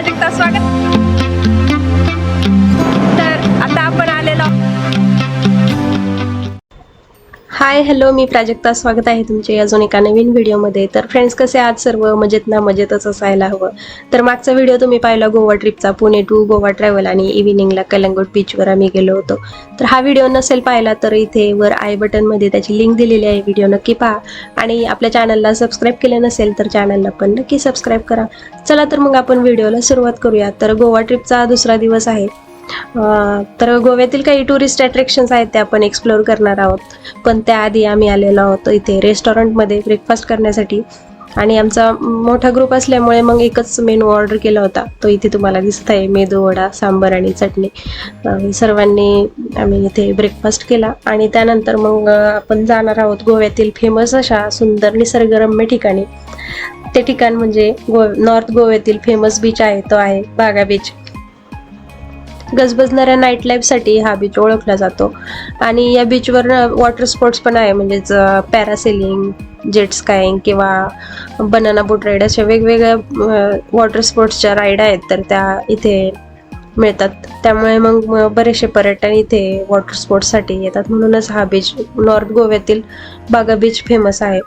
प्राजक्ता स्वागत तर हाय हॅलो मी प्राजक्ता. स्वागत आहे तुमचे अजून एका नवीन व्हिडिओमध्ये. तर फ्रेंड्स कसे आज सर्व? मजेत ना? मजेतच असायला हवं. तर मागचा व्हिडिओ तुम्ही पाहिला गोवा ट्रिपचा पुणे टू गोवा ट्रॅव्हल आणि इव्हिनिंगला कलंगूट बीचवर आम्ही गेलो होतो. तर हा व्हिडिओ नसेल पाहिला तर इथे वर आय बटनमध्ये त्याची लिंक दिलेली आहे. व्हिडिओ नक्की पहा. आणि आपल्या चॅनलला सबस्क्राईब केलं नसेल तर चॅनलला पण नक्की सबस्क्राईब करा. चला तर मग आपण व्हिडिओला सुरुवात करूया. तर गोवा ट्रिपचा दुसरा दिवस आहे. तर गोव्यातील काही टुरिस्ट अट्रॅक्शन्स आहेत ते आपण एक्सप्लोअर करणार आहोत. पण त्याआधी आम्ही आलेलो आहोत इथे रेस्टॉरंटमध्ये ब्रेकफास्ट करण्यासाठी. आणि आमचा मोठा ग्रुप असल्यामुळे मग एकच मेनू ऑर्डर केला होता. तो इथे तुम्हाला दिसत आहे मेदू वडा सांबर आणि चटणी. सर्वांनी आम्ही इथे ब्रेकफास्ट केला. आणि त्यानंतर मग आपण जाणार आहोत गोव्यातील फेमस अशा सुंदर निसर्गरम्य ठिकाणी. ते ठिकाण म्हणजे गो नॉर्थ गोव्यातील फेमस बीच आहे तो आहे बागा बीच गजबजणाऱ्या नाईट लाईफसाठी हा बीच ओळखला जातो. आणि या बीचवर वॉटर स्पोर्ट्स पण आहे. म्हणजेच पॅरासेलिंग जेट स्काईंग किंवा बनाना बोट राईड अशा वेगवेगळ्या वॉटर स्पोर्ट्सच्या राईड आहेत. तर त्या इथे मिळतात. त्यामुळे मग बरेचसे पर्यटन इथे वॉटर स्पोर्ट्ससाठी येतात. म्हणूनच हा बीच नॉर्थ गोव्यातील बागा बीच फेमस आहे.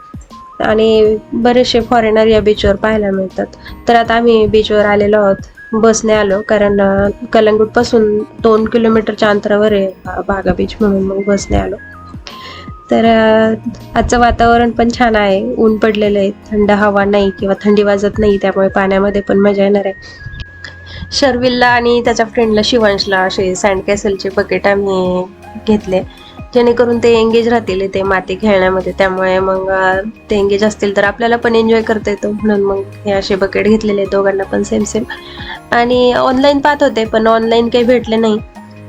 आणि बरेचसे फॉरेनर या बीचवर पाहायला मिळतात. तर आता आम्ही बीचवर आलेलो आहोत. बसने आलो कारण कलंगूटपासून दोन किलोमीटरच्या अंतरावर आहे बागा बीच म्हणून मग बसने आलो. तर आजचं वातावरण पण छान आहे ऊन पडलेलं आहे थंड हवा नाही किंवा थंडी वाजत नाही त्यामुळे पाण्यामध्ये पण मजा येणार आहे. शर्विलला आणि त्याच्या फ्रेंडला शिवांशला असे सँड कॅसलचे बकेट आम्ही घेतले. जेणेकरून ते एंगेज राहतील ते माती खेळण्यामध्ये. त्यामुळे मग ते एंगेज असतील तर आपल्याला पण एन्जॉय करता येतो. म्हणून मग हे असे बकेट घेतलेले आहेत. दोघांना पण सेम सेम आणि ऑनलाईन पाहत होते पण ऑनलाईन काही भेटले नाही.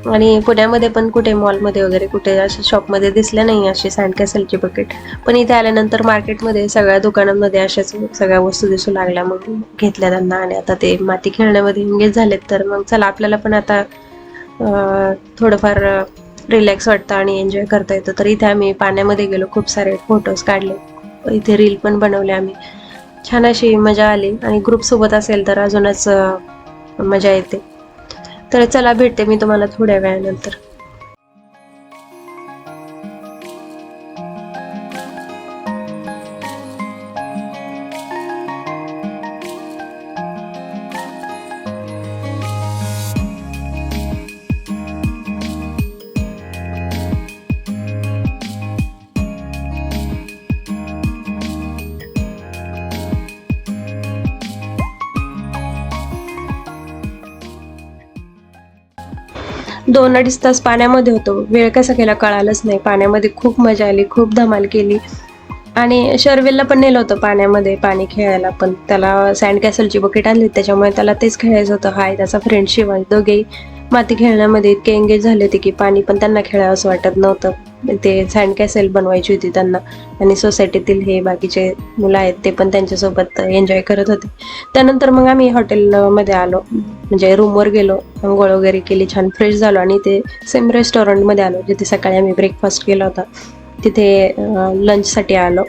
आणि पुण्यामध्ये पण कुठे मॉलमध्ये वगैरे कुठे अशा शॉपमध्ये दिसले नाही असे सँड कॅसलचे बकेट पण इथे आल्यानंतर मार्केटमध्ये सगळ्या दुकानांमध्ये अशाच सगळ्या वस्तू दिसू लागल्या. मग घेतल्या त्यांना आणि आता ते माती खेळण्यामध्ये एंगेज झालेत. तर मग चला आपल्याला पण आता थोडंफार रिलॅक्स वाटतं आणि एन्जॉय करता येतं. तर इथे आम्ही पाण्यामध्ये गेलो. खूप सारे फोटोज काढले. इथे रील पण बनवले आम्ही. छान अशी मजा आली. आणि ग्रुपसोबत असेल तर अजूनच मजा येते. तर चला भेटते मी तुम्हाला थोड्या वेळानंतर. दोन अडीच तास पाण्यामध्ये होतो. वेळ कसा केला कळालंच नाही. पाण्यामध्ये खूप मजा आली खूप धमाल केली. आणि शर्वेलला पण नेलं होतं पाण्यामध्ये पाणी खेळायला पण. त्याला सँड कॅसलची बकेट आणली त्याच्यामुळे त्याला तेच खेळायचं होतं. हाय त्याचा फ्रेंड शिवाय दोघेही. माती खेळण्यामध्ये इतके एंगेज झाले होते की पाणी पण त्यांना खेळावंसं वाटत नव्हतं. ते सँड कॅसेल बनवायची होती त्यांना. आणि सोसायटीतील हे बाकीचे मुलं आहेत ते पण त्यांच्यासोबत एन्जॉय करत होते. त्यानंतर मग आम्ही हॉटेलमध्ये आलो. म्हणजे रूमवर गेलो. आंघोळ वगैरे केली छान फ्रेश झालो. आणि ते सेम रेस्टॉरंटमध्ये आलो जिथे सकाळी आम्ही ब्रेकफास्ट केला होता. तिथे लंचसाठी आलो.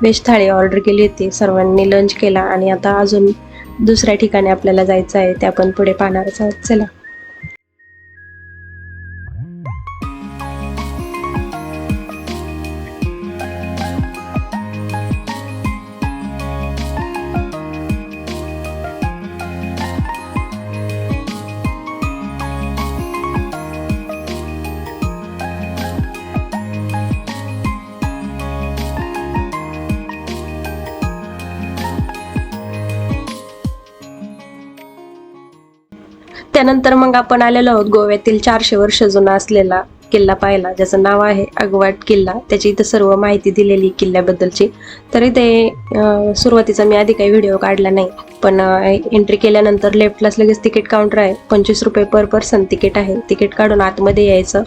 व्हेज थाळी ऑर्डर केली होती. सर्वांनी लंच केला. आणि आता अजून दुसऱ्या ठिकाणी आपल्याला जायचं आहे ते आपण पुढे पाहणारच आहोत. चला. त्यानंतर मग आपण आलेलो आहोत गोव्यातील चारशे वर्ष जुना असलेला किल्ला पाहिला ज्याचं नाव आहे अगवाट किल्ला. त्याची इथं सर्व माहिती दिलेली किल्ल्याबद्दलची. तर इथे सुरुवातीचा मी आधी काही व्हिडिओ काढला नाही. पण एंट्री केल्यानंतर लेफ्टलाच लगेच तिकीट काउंटर आहे. पंचवीस रुपये पर पर्सन तिकीट आहे. तिकीट काढून आतमध्ये यायचं.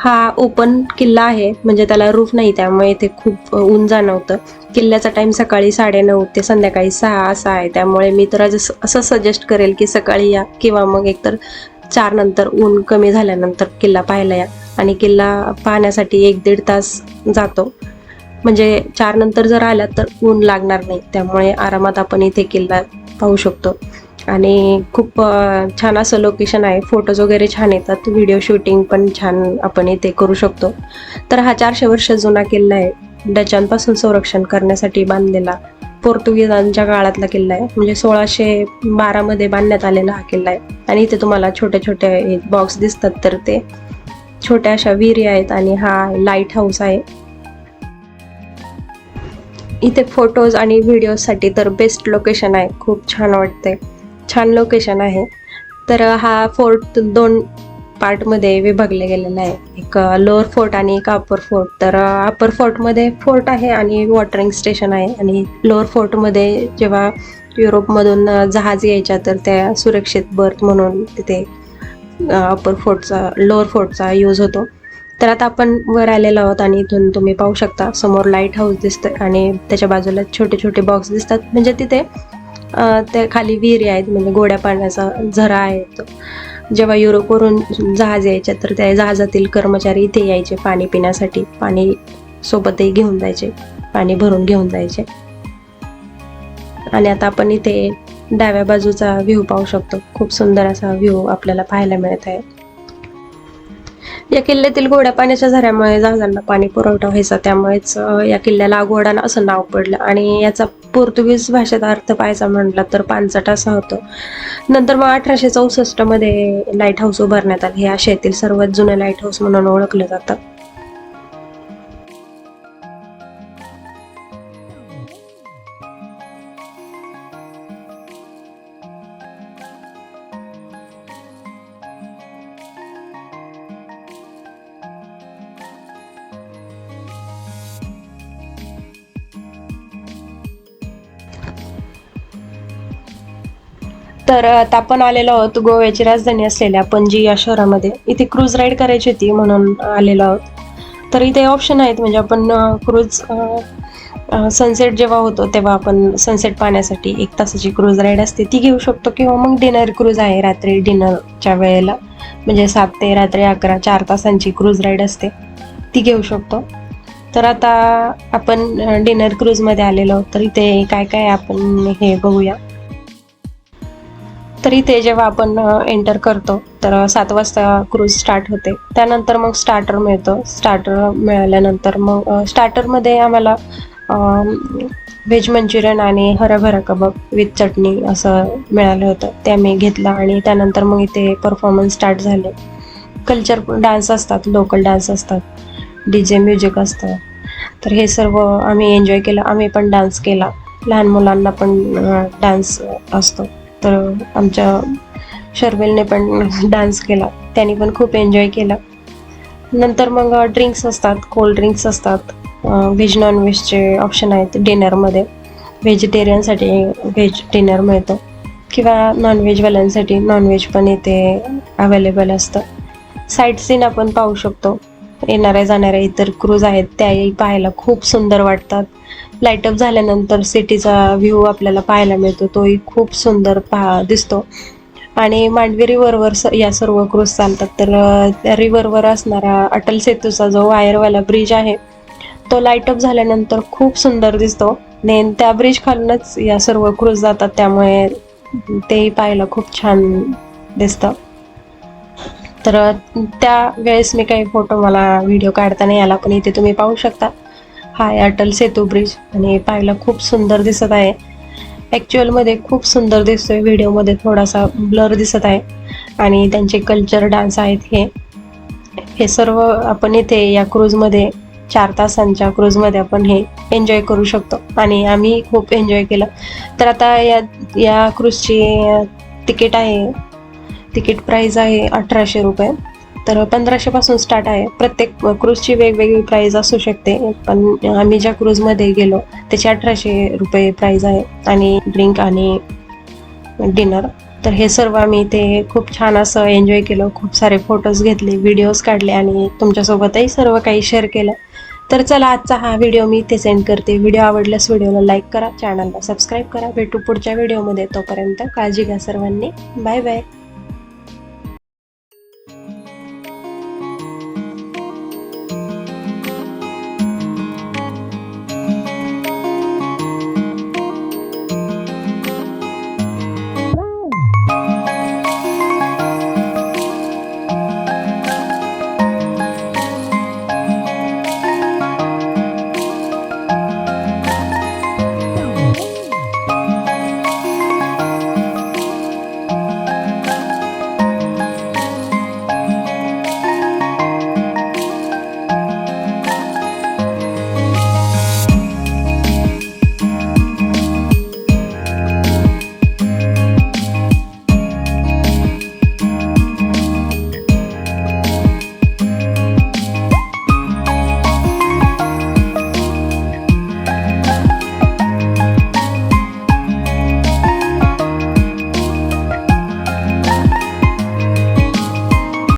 हा ओपन किल्ला आहे. म्हणजे त्याला रूफ नाही त्यामुळे इथे खूप ऊन जाणवतं. किल्ल्याचा टाइम सकाळी साडेनऊ ते संध्याकाळी सहा असा आहे. त्यामुळे मी तर असं सजेस्ट करेल की सकाळी या किंवा मग एकतर चार नंतर ऊन कमी झाल्यानंतर किल्ला पाहायला या. आणि किल्ला पाहण्यासाठी एक दीड तास जातो. म्हणजे चार नंतर जर आला तर ऊन लागणार नाही. त्यामुळे आरामात आपण इथे किल्ला पाहू शकतो. आणि खूप छान असं लोकेशन आहे. फोटोज वगैरे छान येतात. व्हिडिओ शूटिंग पण छान आपण इथे करू शकतो. तर हा चारशे वर्ष जुना किल्ला आहे. डचांपासून संरक्षण करण्यासाठी बांधलेला पोर्तुगीजांच्या काळातला किल्ला आहे. म्हणजे सोळाशे बारामध्ये बांधण्यात आलेला हा किल्ला आहे. आणि इथे तुम्हाला छोटे छोटे बॉक्स दिसतात तर ते. छोट्या अशा विहिरी आहेत आणि हा लाइट हाऊस आहे. इथे फोटोज आणि व्हिडिओसाठी तर बेस्ट लोकेशन आहे. खूप छान वाटते छान लोकेशन आहे. तर हा फोर्ट दोन पार्टमध्ये विभागले गेलेला आहे. एक लोअर फोर्ट आणि एक अपर फोर्ट तर अपर फोर्टमध्ये फोर्ट आहे आणि वॉटरिंग स्टेशन आहे. आणि लोअर फोर्टमध्ये जेव्हा युरोपमधून जहाज यायच्या तर त्या सुरक्षित बर्थ म्हणून तिथे अपर फोर्टचा लोअर फोर्टचा यूज होतो. तर आता आपण वर आलेलो आहोत आणि इथून तुम्ही पाहू शकता समोर लाइट हाऊस दिसतंय आणि त्याच्या बाजूला छोटे छोटे बॉक्स दिसतात. म्हणजे तिथे त्या खाली विहिरी आहेत म्हणजे गोड्या पाण्याचा झरा आहे तो. जेव्हा युरोपवरून जहाज यायचे तर त्या जहाजातील कर्मचारी इथे यायचे पाणी पिण्यासाठी. पाणी सोबतही घेऊन जायचे पाणी भरून घेऊन जायचे. आणि आता आपण इथे डाव्या बाजूचा व्ह्यू पाहू शकतो. खूप सुंदर असा व्ह्यू आपल्याला पाहायला मिळत आहे. या किल्ल्यातील गोड्या पाण्याच्या झऱ्यामुळे जहाजांना पाणी पुरवठा व्हायचा. त्यामुळेच या किल्ल्याला गोडाना असं नाव पडलं. आणि याचा पोर्तुगीज भाषेत अर्थ पाहायचा म्हटला तर पानसट असा होतो. नंतर मग अठराशे चौसष्टमध्ये लाइट हाऊस उभारण्यात आले. हे आशियातील सर्वात जुनं लाइट हाऊस म्हणून ओळखलं जातं. तर आता आपण आलेलो आहोत गोव्याची राजधानी असलेल्या पणजी या शहरामध्ये. इथे क्रूज राईड करायची होती म्हणून आलेलो आहोत. तर इथे ऑप्शन आहेत म्हणजे आपण क्रूज सनसेट जेव्हा होतो तेव्हा आपण सनसेट पाहण्यासाठी एक तासाची क्रूज राईड असते. ती घेऊ शकतो किंवा मग डिनर क्रूज आहे रात्री डिनरच्या वेळेला. म्हणजे सात ते रात्री अकरा चार तासांची क्रूज राईड असते. ती घेऊ शकतो. तर आता आपण डिनर क्रूजमध्ये आलेलो आहोत. तर इथे काय काय आपण हे बघूया. तरी ते जेव्हा आपण एंटर करतो तर सात वाजता क्रूज स्टार्ट होते. त्यानंतर मग स्टार्टर मिळतो. स्टार्टर मिळाल्यानंतर मग स्टार्टरमध्ये आम्हाला व्हेज मंचुरियन आणि हराभरा कबाब विथ चटणी असं मिळालं होतं. ते आम्ही घेतलं आणि त्यानंतर मग इथे परफॉर्मन्स स्टार्ट झाले. कल्चर डान्स असतात लोकल डान्स असतात डी जे म्युझिक असतं. तर हे सर्व आम्ही एन्जॉय केलं. आम्ही पण डान्स केला. लहान मुलांना पण डान्स असतो. तर आमच्या शर्वेलने पण डान्स केला. त्यांनी पण खूप एन्जॉय केला. नंतर मग ड्रिंक्स असतात कोल्ड ड्रिंक्स असतात. व्हेज नॉन व्हेजचे ऑप्शन आहेत डिनरमध्ये व्हेजिटेरियनसाठी व्हेज डिनर मिळतं. किंवा नॉनव्हेजवाल्यांसाठी नॉनव्हेज पण इथे अवेलेबल असतं. साईट सीन आपण पाहू शकतो. येणाऱ्या जाणाऱ्या इतर क्रूज आहेत त्याही पाहायला खूप सुंदर वाटतात. लाईटअप झाल्यानंतर सिटीचा व्ह्यू आपल्याला पाहायला मिळतो. तोही खूप सुंदर पहा दिसतो. आणि मांडवी रिव्हरवर स या सर्व क्रूज चालतात. तर त्या रिव्हरवर असणारा अटल सेतूचा जो वायरवाला ब्रिज आहे तो लाईटअप झाल्यानंतर खूप सुंदर दिसतो. नेन त्या ब्रिज खालूनच या सर्व क्रूज जातात. त्यामुळे तेही पाहायला खूप छान दिसतं. तर त्या वेळेस मी काही फोटो मला व्हिडिओ काढता नाही आला पण इथे तुम्ही पाहू शकता. हा आहे अटल सेतू ब्रिज आणि पाहायला खूप सुंदर दिसत आहे. ॲक्च्युअलमध्ये खूप सुंदर दिसतोय. व्हिडिओमध्ये थोडासा ब्लर दिसत आहे. आणि त्यांचे कल्चर डान्स आहेत हे. हे सर्व आपण इथे या क्रूजमध्ये चार तासांच्या क्रूजमध्ये आपण हे एन्जॉय करू शकतो. आणि आम्ही खूप एन्जॉय केलं. तर आता या या क्रूजची तिकीट आहे. तिकीट प्राईज आहे अठराशे रुपये. तर पंधराशेपासून स्टार्ट आहे. प्रत्येक क्रूजची वेगवेगळी प्राईज असू शकते. पण आम्ही ज्या क्रूजमध्ये गेलो त्याची अठराशे रुपये प्राईज आहे. आणि ड्रिंक आणि डिनर तर हे सर्व आम्ही ते खूप छान असं एन्जॉय केलं. खूप सारे फोटोज घेतले व्हिडिओज काढले आणि तुमच्यासोबतही सर्व काही शेअर केलं. तर चला आजचा हा व्हिडिओ मी इथे सेंड करते. व्हिडिओ आवडल्यास व्हिडिओला लाईक करा. चॅनलला सबस्क्राईब करा. भेटू पुढच्या व्हिडिओमध्ये तोपर्यंत काळजी घ्या सर्वांनी. Bye bye